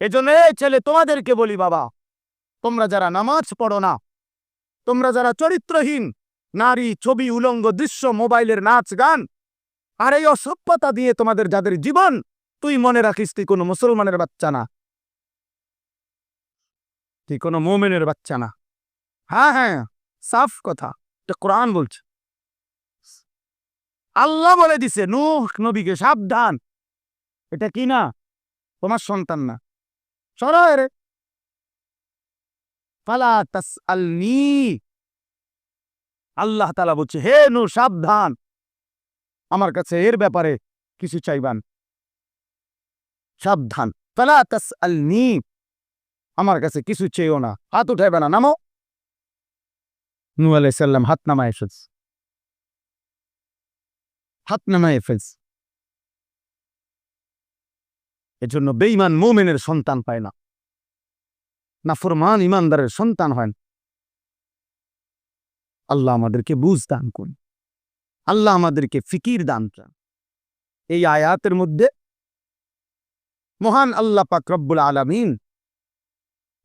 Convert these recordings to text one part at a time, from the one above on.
এজন্য ছেলে, তোমাদেরকে বলি বাবা, তোমরা যারা নামাজ পড়ো না, তোমরা যারা চরিত্রহীন, নারী, ছবি, উলঙ্গ, দৃশ্য, মোবাইলের নাচ, গান, আর এই অসভ্যতা দিয়ে তোমাদের যাদের জীবন, তুই মনে রাখিস তুই কোনো মুসলমানের বাচ্চা না। তুই কোনো মোমেনের বাচ্চা না। হ্যাঁ হ্যাঁ সাফ কথা, এটা কোরআন বলছে। আল্লাহ বলে দিছে, নূহ নবীকে সাবধান। এটা কি না? তোমার সন্তান না। সরায় রে ফালা তাস আল্লাহ তালা বলছে, হে নু সাবধান। আমার কাছে এর ব্যাপারে কিছু চাইবান। সাবধান। ফালা তাস আমার কাছে কিছু চেয়েও না। হাত উঠাইবে না, নামো। নূ আলাইসাল্লাম হাত নামায় এসেছে হাত নামায় ফেলছে। এজন্য বেঈমান মোমেনের সন্তান পায় না। নাফরমান ইমানদারের সন্তান হয় না আল্লাহ আমাদেরকে বুঝ দান করুন। আল্লাহ আমাদেরকে ফিকির দান চান এই আয়াতের মধ্যে মহান আল্লাহ পাক রব্বুল আলামিন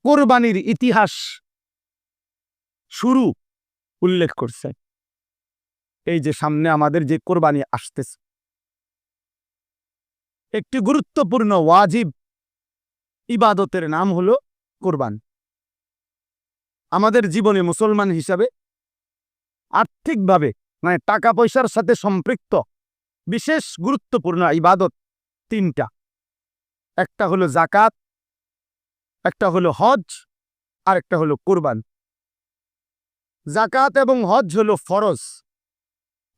কোরবানির ইতিহাস শুরু উল্লেখ করছে। এই যে সামনে আমাদের যে কোরবানি আসতেছে। একটি গুরুত্বপূর্ণ ওয়াজিব ইবাদতের নাম হলো কোরবান। আমাদের জীবনে মুসলমান হিসাবে আর্থিকভাবে মানে টাকা পয়সার সাথে সম্পৃক্ত, বিশেষ গুরুত্বপূর্ণ ইবাদত তিনটা। একটা হলো জাকাত একটা হলো হজ, আর একটা হলো কোরবান। জাকাত এবং হজ হলো ফরজ,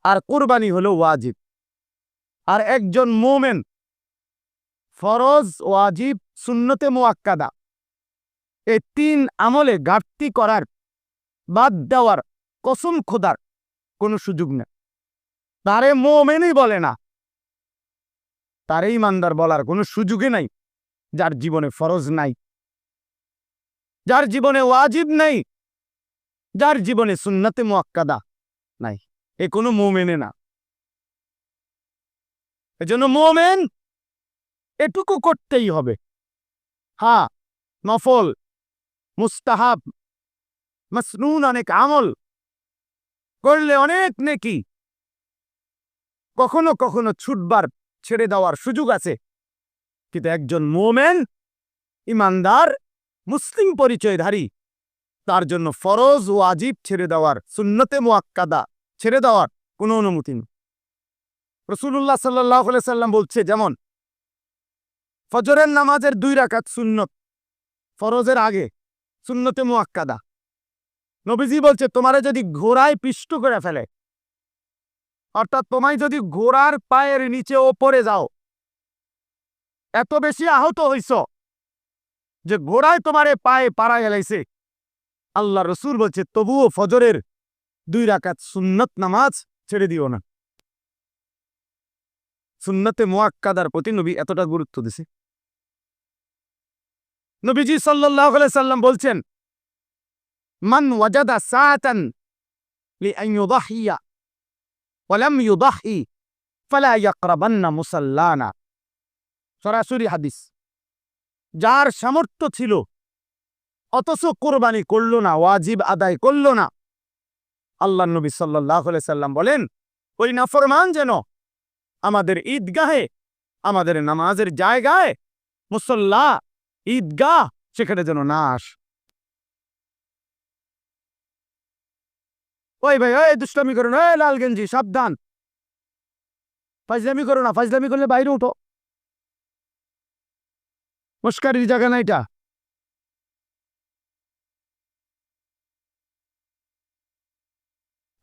আর কোরবানি হলো ওয়াজিব। আর একজন মোমেন ফরজ, ওয়াজিব, সুন্নতে মোয়াক্কাদা এই তিন আমলে ঘাটতি করার, বাদ দেওয়ার, কসম খোদার কোনো সুযোগ নেই। তারে মো মোমেনই বলে না। তারে ইমানদার বলার কোনো সুযোগই নাই, যার জীবনে ফরজ নাই। যার জীবনে ওয়াজিব নাই, যার জীবনে সুন্নতে মোয়াক্কাদা নাই। এ কোনো মোমেনে না। এজন্য মোমেন এটুকু করতেই হবে। হ্যাঁ নফল। মুস্তাহাব, মাসনুন অনেক আমল করলে অনেক নেকি। কখনো কখনো ছুটবার ছেড়ে দেওয়ার সুযোগ আছে। কিন্তু একজন মোমেন, ইমানদার, মুসলিম পরিচয়ধারী, তার জন্য ফরজ ও আজিব ছেড়ে দেওয়ার, সুন্নতে মোয়াক্কাদা ছেড়ে দেওয়ার কোনো অনুমতি নেই। রসুল্লাহ সাল্লাহ সাল্লাম বলছে যেমন, ফজরের নামাজের দুই রাকাত সুন্নত, ফরজের আগে সুন্নতে মোয়াক্কাদা নবীজি বলছে, তোমারে যদি ঘোড়ায় পিষ্ট করে ফেলে, অর্থাৎ তোমায় যদি ঘোড়ার পায়ের নিচে ওপরে যাও, এত বেশি আহত হইছ যে ঘোড়ায় তোমারে পায়ে পাড়া গেলাইছে আল্লাহ রসুল বলছে, তবুও ফজরের দুই রাকাত সুন্নত নামাজ ছেড়ে দিও না। সুন্নতে মোয়াক্কাদার প্রতি নবী এতটা গুরুত্ব দিছে। নবীজি সাল্লাহ সাল্লাম বলছেন, মান ওয়াজাদা সাআতান সরাসরি হাদিস। যার সামর্থ্য ছিল, অথচ কোরবানি করল না, ওয়াজিব আদায় করল না। আল্লাহ নবী সাল্লাম বলেন, ওই নাফরমান যেন আমাদের ঈদগাহে, আমাদের নামাজের জায়গায় মুসল্লা ঈদগাহ, সেখানে যেন না আস। ওই ভাই ওই দুষ্টামি করো না লাল গেঞ্জি, সাবধান। ফাজলামি করো না, ফাজলামি করলে বাইরে উঠো। মুস্কারির জায়গা না এটা?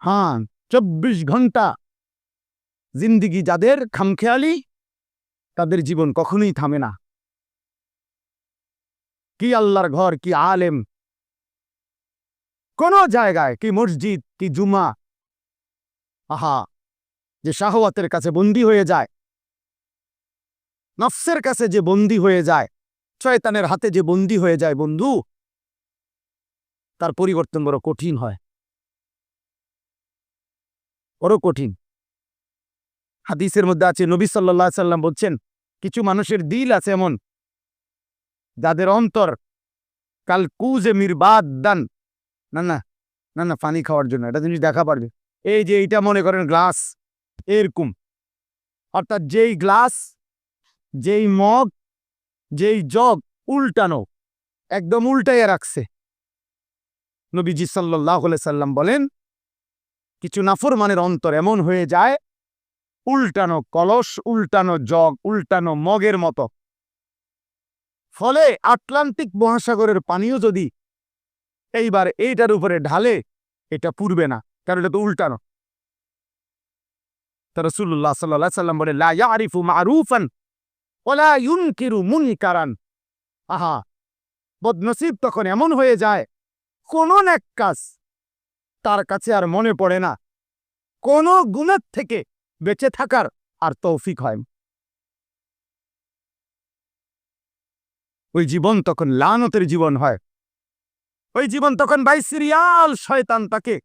হ্যাঁ চব্বিশ ঘণ্টা। জিন্দিগি যাদের খামখেয়ালি, তাদের জীবন কখনোই থামে না। কি আল্লাহর ঘর, কি আলেম? কোন জায়গায় কি মসজিদ, কি জুমা? আহা, যে শাহওয়াতের কাছে বন্দী হয়ে যায়, নফসের কাছে যে বন্দী হয়ে যায়, শয়তানের হাতে যে বন্দী হয়ে যায় বন্ধু, তার পরিবর্তন বড় কঠিন হয়। বড় কঠিন। হাদিসের মধ্যে আছে, নবী সাল্লাহ সাল্লাম বলছেন, কিছু মানুষের দিল আছে এমন যাদের অন্তর কাল কুজে মিরবাদ দান। না না না না, পানি খাওয়ার জন্য এটা জিনিস দেখা পারবে। এই যে এইটা মনে করেন গ্লাস, এরকম। অর্থাৎ যেই গ্লাস, যেই মগ, যেই জগ উল্টানো, একদম উল্টাইয়া রাখছে। নবীজি সাল্লাহ সাল্লাম বলেন, কিছু নাফরমানের অন্তর এমন হয়ে যায়, উল্টানো কলস, উল্টানো জগ, উল্টানো মগের মতো। ফলে আটলান্টিক মহাসাগরের পানিও যদি এইবার এইটার উপরে ঢালে, এটা পুরবে না, কারণ এটা তো উল্টানো। রসুল্লাহ সাল্লাহ সাল্লাম বলে, লা ইয়ারিফু মারুফান ওলা ইউনকিরু মুনকারান। আহা, বদনসিব তখন এমন হয়ে যায়, কোন এক কাজ তার কাছে আর মনে পড়ে না। কোন গুণের থেকে বেঁচে থাকার আর তৌফিক হয় ওই জীবন তখন লানতের জীবন হয়। ওই জীবন তখন ভাই সিরিয়াল শয়তান তাকে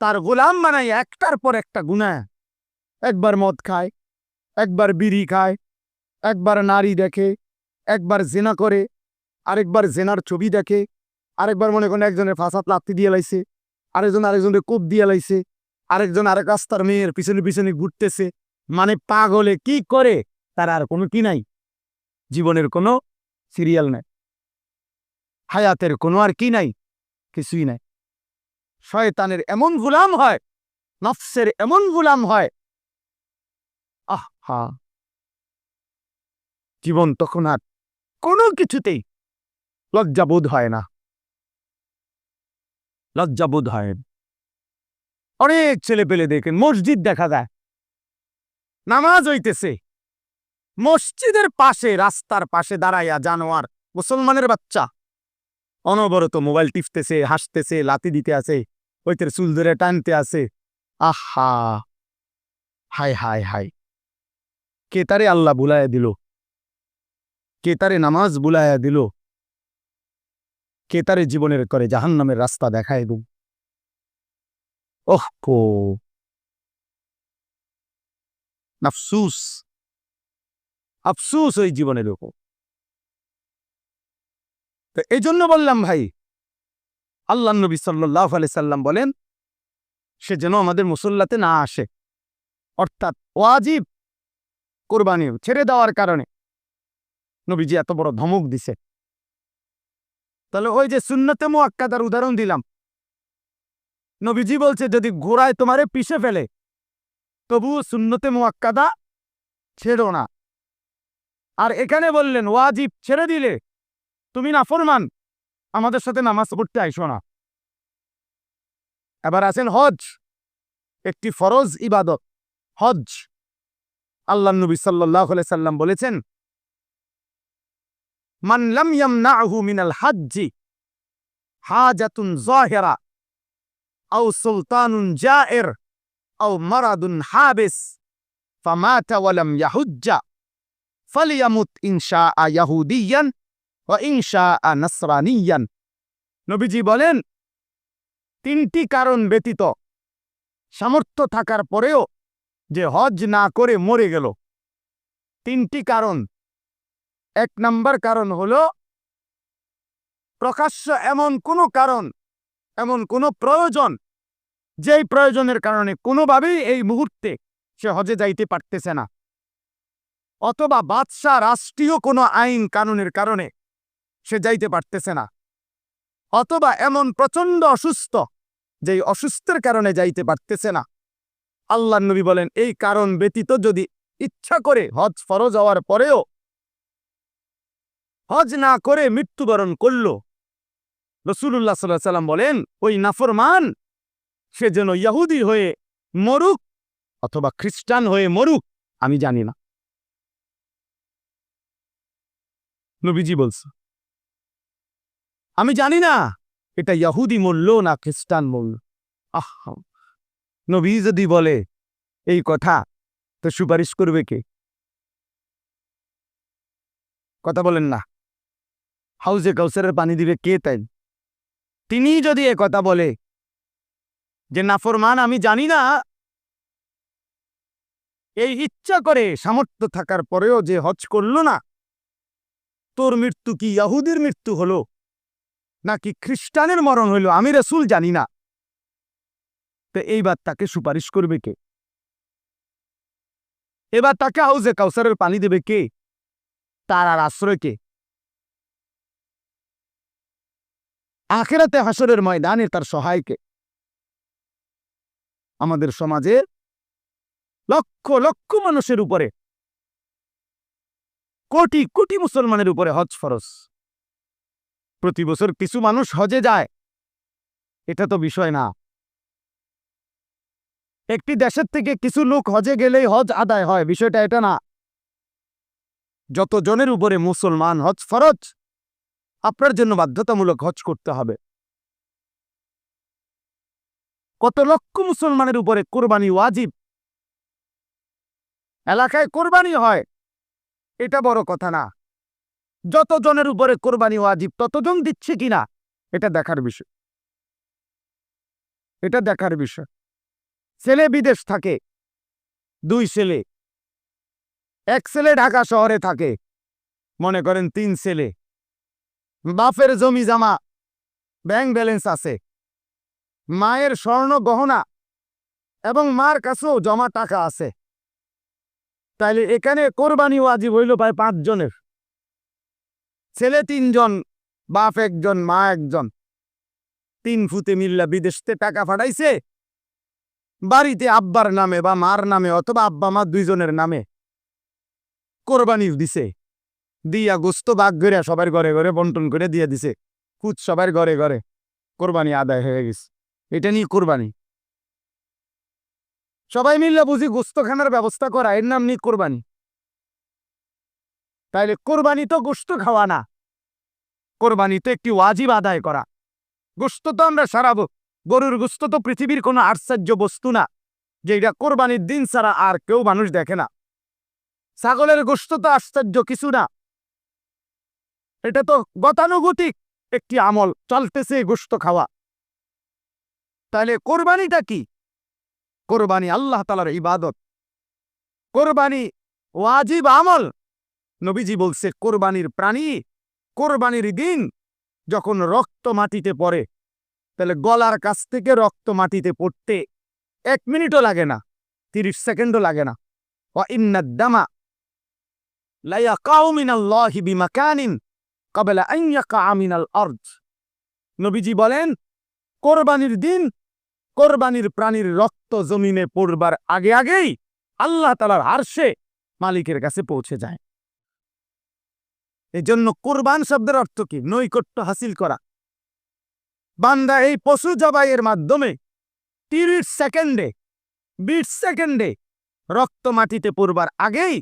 তার গোলাম বানাই একটার পর একটা গুনায়। একবার মদ খায়, একবার বিড়ি খায়, একবার নারী দেখে, একবার জেনা করে, আরেকবার জেনার ছবি দেখে, আরেকবার মনে করেন একজনের ফাঁসাত লাত্তি দিয়ে লাইছে, আরেকজন আরেকজনের কোপ দিয়ে লাইছে, আরেকজন আরেক রাস্তার মেয়ের পিছনে পিছনে ঘুরতেছে। মানে পাগলে কি করে? তার আর কোনো কি নাই। জীবনের কোনো সিরিয়াল নাই। হায়াতের কোনো আর কি নাই? কিছুই নাই। শয়তানের এমন গুলাম হয়, নফসের এমন গুলাম হয়। আহ জীবন তখন আর কোনো কিছুতেই লজ্জাবোধ হয় না। লজ্জাবোধ হয়। অনেক ছেলে পেলে দেখেন, মসজিদ দেখা যায়। নামাজ হইতেছে। মসজিদের পাশে, রাস্তার পাশে দাঁড়াইয়া জানোয়ার, মুসলমানের বাচ্চা। অনবরত মোবাইল টিপতেছে, হাসতেছে লাতি দিতে আছে, ওইতের চুল ধরে টানতে আছে। আহা! হাই হাই হাই কে তারে আল্লাহ বুলাইয়া দিল? কেতারে নামাজ বুলাইয়া দিল? কেতারে জীবনের করে জাহান্নামের রাস্তা দেখায় দিল? ওহ কো আফসুস আফসুস ওই জীবনের উপর। তো এই জন্য বললাম ভাই, আল্লাহ নবী সাল্লাহ আলি সাল্লাম বলেন, সে যেন আমাদের মুসল্লাতে না আসে। অর্থাৎ ওয়াজিব কোরবানি ছেড়ে দেওয়ার কারণে নবীজি এত বড় ধমক দিছে। তাহলে ওই যে সুন্নতে মোয়াক্কাদার উদাহরণ দিলাম। নবীজি বলছে, যদি ঘোড়ায় তোমারে পিষে ফেলে, তবুও সুন্নতে মোয়াক্কাদা ছেড়ো না। আর এখানে বললেন, ওয়াজিব ছেড়ে দিলে তুমি না ফরমান আমাদের সাথে নামাজ পড়তে আইসো না। এবার আছেন হজ, একটি ফরজ ইবাদত, হজ। আল্লাহ নবী সাল্লাহ সাল্লাম বলেছেন, মান লাম ইয়ামনাহু মিনাল হাজ্জি হাজাতুন জাহিরা আও সুলতানুন জায়ের আও মারাদুন হাবিস, ফামাতা ওয়ালাম ইয়াহুজ্জা। ফালিয়ামুত ইনশা ইয়াহুদিয়ান ও ইনশা আ নাসরানিয়ান নবীজি বলেন, তিনটি কারণ ব্যতীত সামর্থ্য থাকার পরেও যে হজ না করে মরে গেল। তিনটি কারণ। এক নম্বর কারণ হল, প্রকাশ্য এমন কোনো কারণ, এমন কোনো প্রয়োজন, যেই প্রয়োজনের কারণে কোনোভাবেই এই মুহূর্তে সে হজে যাইতে পারতেছে না। অথবা বাদশাহ রাষ্ট্রীয় কোনো আইন কানুনের কারণে সে যাইতে পারতেছে না। অথবা এমন প্রচণ্ড অসুস্থ যেই অসুস্থের কারণে যাইতে পারতেছে না। আল্লাহ নবী বলেন, এই কারণ ব্যতীত যদি ইচ্ছা করে হজ ফরজ হওয়ার পরেও হজ না করে মৃত্যুবরণ করল। রসুল্লাহ সাল্লাহ সাল্লাম বলেন, ওই নাফরমান, সে যেন ইয়াহুদি হয়ে মরুক অথবা খ্রিস্টান হয়ে মরুক, আমি জানি না। নবীজি বলছে। আমি জানি না, এটা ইয়াহুদি মূল্য না খ্রিস্টান মূল্য। আহ, নবী যদি বলে এই কথা, তো সুপারিশ করবে কে? কথা বলেন না। হাউজে কাউসারের পানি দিবে কে তাই? তিনি যদি এ কথা বলে যে, নাফরমান, আমি জানি না, এই ইচ্ছা করে সামর্থ্য থাকার পরেও যে হজ করল না তোর মৃত্যু কি ইয়াহুদির মৃত্যু হলো? নাকি খ্রিস্টানের মরণ হইল? আমি রসুল জানি না। তো এইবার তাকে সুপারিশ করবে কে? এবার তাকে হাউজে কাউসারের পানি দেবে কে? তার আর আশ্রয় কে? আখেরাতে হাসরের ময়দানে তার সহায়কে আমাদের সমাজে লক্ষ লক্ষ মানুষের উপরে কোটি কোটি মুসলমানের উপরে হজ ফরজ। প্রতি বছর কিছু মানুষ হজে যায়। এটা তো বিষয় না। একটি দেশের থেকে কিছু লোক হজে গেলেই হজ আদায় হয়, বিষয়টা এটা না। যত জনের উপরে মুসলমান হজ ফরজ, আপনার জন্য বাধ্যতামূলক হজ করতে হবে। কত লক্ষ মুসলমানের উপরে কোরবানি ওয়াজিব। এলাকায় কোরবানি হয়। এটা বড় কথা না। যত জনের উপরে কোরবানি ওয়াজিব, ততজন দিচ্ছে কিনা এটা দেখার বিষয়। এটা দেখার বিষয়। ছেলে বিদেশ থাকে, দুই ছেলে। এক ছেলে ঢাকা শহরে থাকে, মনে করেন তিন ছেলে। বাপের জমি জামা, ব্যাংক ব্যালেন্স আছে। মায়ের স্বর্ণ গহনা এবং মার কাছেও জমা টাকা আছে। তাইলে এখানে কোরবানি ওয়াজিব হইল প্রায় পাঁচজনের ছেলে তিনজন, বাপ একজন, মা একজন। তিন ফুতে মিল্লা বিদেশতে টাকা পাঠাইছে বাড়িতে আব্বার নামে বা মার নামে অথবা আব্বা মা দুইজনের নামে কোরবানি দিছে। দিয়া গোস্ত বাঘ করে সবার ঘরে ঘরে বন্টন করে দিয়ে দিছে। কুচ সবার ঘরে ঘরে কোরবানি আদায় হয়ে গেছে। এটা নিয়ে কোরবানি। সবাই মিললে বুঝি গোস্ত খানার ব্যবস্থা করা, এর নাম নিয়ে কোরবানি। তাইলে কোরবানি তো গোস্ত খাওয়া না। কোরবানি তো একটি ওয়াজিব আদায় করা। গোস্ত তো আমরা সারাবো গরুর গোস্ত তো পৃথিবীর কোনো আশ্চর্য বস্তু না যে এটা কোরবানির দিন ছাড়া আর কেউ মানুষ দেখে না। ছাগলের গোস্ত তো আশ্চর্য কিছু না। এটা তো গতানুগতিক একটি আমল, চলতেছে গোস্ত খাওয়া। তাহলে কোরবানিটা কি? কোরবানি আল্লাহ তালার ইবাদত। কোরবানি ওয়াজিব আমল। নবীজি বলছে, কোরবানির প্রাণী, কোরবানির দিন যখন রক্ত মাটিতে পড়ে, তাহলে গলার কাছ থেকে রক্ত মাটিতে পড়তে এক মিনিটও লাগে না, তিরিশ সেকেন্ডও লাগে না। ওয়া ইন্নাদ্দামা লাইয়া কাউমিনাল্লাহি বিমাকানিন কাবেলা আইয়াকা আমিনাল আরজ নবীজি বলেন, কোরবানির দিন কোরবানির প্রাণীর রক্ত জমিনে পড়বার আগে আগেই আল্লাহ তালার হারসে মালিকের কাছে পৌঁছে যায়। এজন্য কোরবান শব্দের অর্থ কি? নৈকট্য হাসিল করা। বান্দা এই পশু জবাইয়ের মাধ্যমে তিরিশ সেকেন্ডে, বিশ সেকেন্ডে রক্ত মাটিতে পড়বার আগেই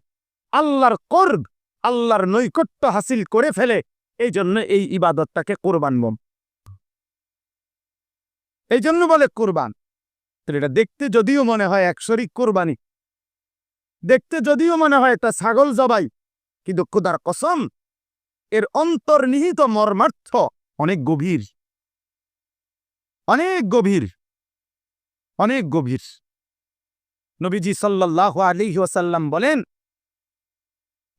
আল্লাহর করব, আল্লাহর নৈকট্য হাসিল করে ফেলে। এই জন্য এই ইবাদতটাকে কোরবান বম এই জন্য বলে কোরবান। এটা দেখতে যদিও মনে হয় এক শরিক কোরবানি। দেখতে যদিও মনে হয় একটা ছাগল জবাই, কিন্তু খুদার কসম, এর অন্তর্নিহিত মর্মার্থ অনেক গভীর। অনেক গভীর। অনেক গভীর। নবীজি সাল্লাহ আলী ওয়াসাল্লাম বলেন,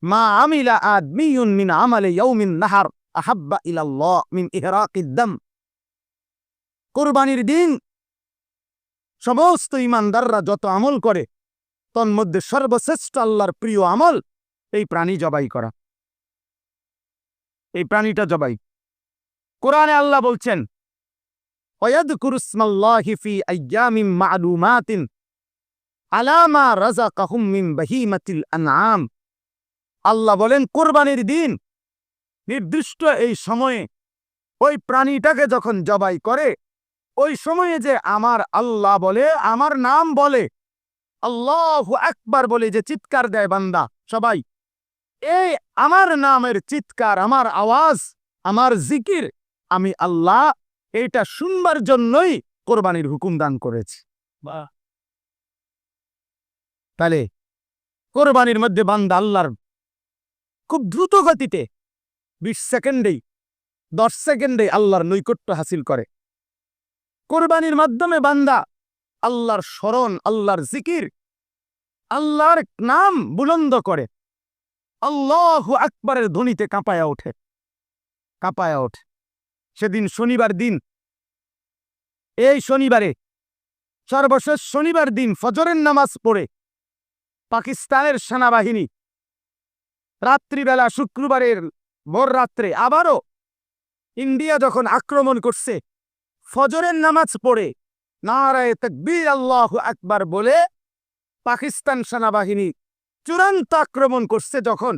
মা আমিলা আদমিউন মিন আমালে ইয়াউমিন নাহার আহাব্বা ইলাল্লাহ মিন ইহরাকিদ দাম। কোরবানির দিন। সমস্ত ইমানদাররা যত আমল করে, তন্মধ্যে সর্বশ্রেষ্ঠ আল্লাহর প্রিয় আমল এই প্রাণী জবাই করা। এই প্রাণীটা জবাই। কোরআনে আল্লাহ বলছেন আল্লাহ বলেন, কোরবানির দিন, নির্দিষ্ট এই সময়ে ওই প্রাণীটাকে যখন জবাই করে ওই সময়ে যে আমার আল্লাহ বলে আমার নাম বলে আল্লাহ একবার বলে যে চিৎকার দেয় বান্দা সবাই। এই আমার নামের চিৎকার আমার আওয়াজ আমার জিকির আমি আল্লাহ এটা শুনবার জন্যই কোরবানির হুকুম দান করেছি। তাহলে কোরবানির মধ্যে বান্দা আল্লাহর খুব দ্রুত গতিতে বিশ সেকেন্ডেই দশ সেকেন্ডে আল্লাহর নৈকট্য হাসিল করে। কোরবানির মাধ্যমে বান্দা আল্লাহর স্মরণ, আল্লাহর জিকির, আল্লাহর নাম বুলন্দ করে। আল্লাহ আকবরের ধ্বনিতে কাঁপায়া ওঠে কাঁপায়া ওঠে। সেদিন শনিবার দিন, এই শনিবারে, সর্বশেষ শনিবার দিন ফজরের নামাজ পড়ে পাকিস্তানের সেনাবাহিনী রাত্রিবেলা শুক্রবারের ভোর রাত্রে আবারও ইন্ডিয়া যখন আক্রমণ করছে ফজরের নামাজ পড়ে। নারায় তকবীর আল্লাহ আকবার বলে পাকিস্তান সেনাবাহিনী চূড়ান্ত আক্রমণ করছে যখন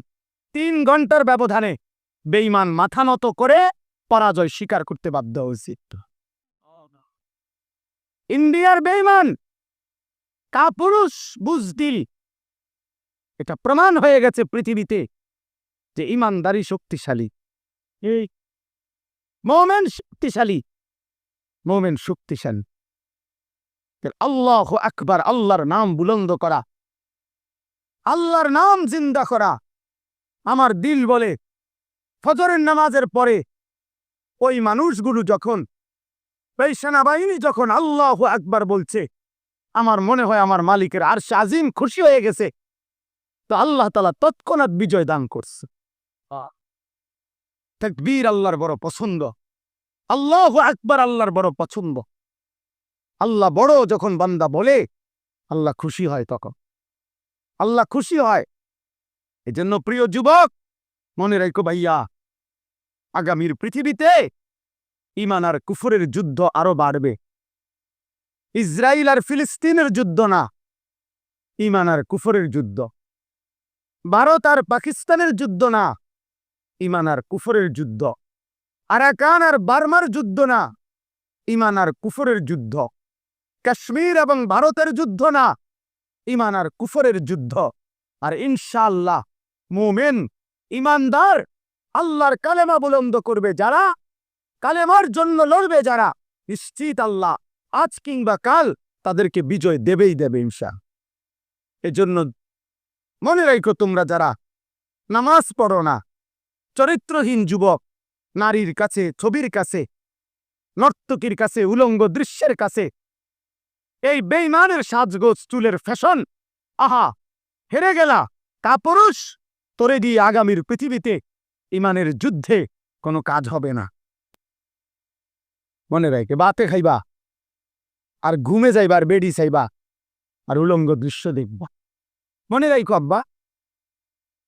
তিন ঘণ্টার ব্যবধানে বেইমান মাথা নত করে পরাজয় স্বীকার করতে বাধ্য হয়েছে। ইন্ডিয়ার বেইমান কাপুরুষ বুঝদিল এটা প্রমাণ হয়ে গেছে পৃথিবীতে যে ইমানদারি শক্তিশালী। এই মোমেন শক্তিশালী। মোমেন শক্তিশালী আল্লাহ আকবার আল্লাহর নাম বুলন্দ করা। আল্লাহর নাম জিন্দা করা। আমার দিল বলে ফজরের নামাজের পরে ওই মানুষগুলো যখন ওই সেনাবাহিনী যখন আল্লাহ আকবার বলছে আমার মনে হয় আমার মালিকের আর আজিম খুশি হয়ে গেছে। তো আল্লাহ তালা তৎক্ষণাৎ বিজয় দান করছে। বীর আল্লাহর বড় পছন্দ। আল্লাহ আকবার, আল্লাহর বড় পছন্দ। আল্লাহ বড় যখন বান্দা বলে, আল্লাহ খুশি হয় তখন। আল্লাহ খুশি হয়। এজন্য প্রিয় যুবক, মনে রেখো ভাইয়া, আগামীর পৃথিবীতে ইমান আর কুফুরের যুদ্ধ আরও বাড়বে। ইসরায়েল আর ফিলিস্তিনের যুদ্ধ না ইমান আর কুফরের যুদ্ধ। ভারত আর পাকিস্তানের যুদ্ধ না ইমান আর কুফরের যুদ্ধ। আরাকান আর বার্মার যুদ্ধ না, ইমান আর কুফরের যুদ্ধ। কাশ্মীর এবং ভারতের যুদ্ধ না, ইমান আর কুফরের যুদ্ধ। আর ইনশাআল্লাহ মোমেন, ইমানদার, আল্লাহর কালেমা বুলন্দ করবে যারা, কালেমার জন্য লড়বে যারা, নিশ্চিত আল্লাহ আজ কিংবা কাল তাদেরকে বিজয় দেবেই দেবে ইনশা এজন্য মনে রাখো তোমরা যারা নামাজ পড়ো না, চরিত্রহীন যুবক নারীর কাছে, ছবির কাছে, নর্তকীর কাছে, উলঙ্গ দৃশ্যের কাছে। এই বেইমানের সাজগোজ, চুলের ফ্যাশন। আহা, হেরে গেলা কাপুরুষ তোরে দিয়ে আগামীর পৃথিবীতে ইমানের যুদ্ধে কোনো কাজ হবে না। মনে রাখে বাতে খাইবা, আর ঘুমে যাইবা, আর বেডি চাইবা, আর উলঙ্গ দৃশ্য দেখবা। মনে রাখো আব্বা,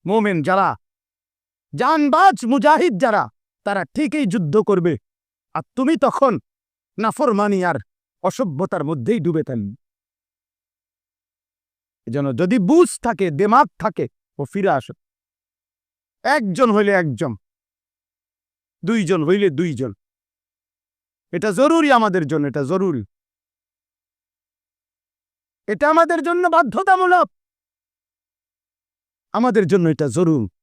মোমেন যারা, জানবাজ মুজাহিদ যারা তারা ঠিকই যুদ্ধ করবে। আর তুমি তখন নাফরমানি আর অসভ্যতার মধ্যেই ডুবে থান যেন যদি বুঝ থাকে, দেমাগ থাকে, ও ফিরে আসো। একজন হইলে একজন, দুইজন হইলে দুইজন। এটা জরুরি আমাদের জন্য, এটা জরুরি। এটা আমাদের জন্য বাধ্যতামূলক। আমাদের জন্য এটা জরুর।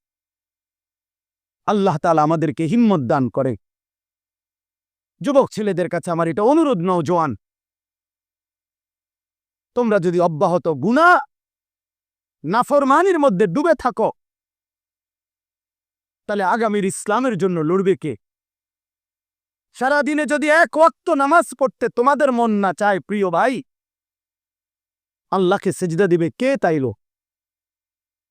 আল্লাহ তালা আমাদেরকে হিম্মত দান করে। যুবক ছেলেদের কাছে আমার এটা অনুরোধ, নও নৌজোয়ান তোমরা যদি অব্যাহত গুণা নাফরমানির মধ্যে ডুবে থাকো, তাহলে আগামীর ইসলামের জন্য লড়বে কে? সারাদিনে যদি এক ওয়াক্ত নামাজ পড়তে তোমাদের মন না চায়, প্রিয় ভাই, আল্লাহকে সেজদা দিবে কে তাইলো?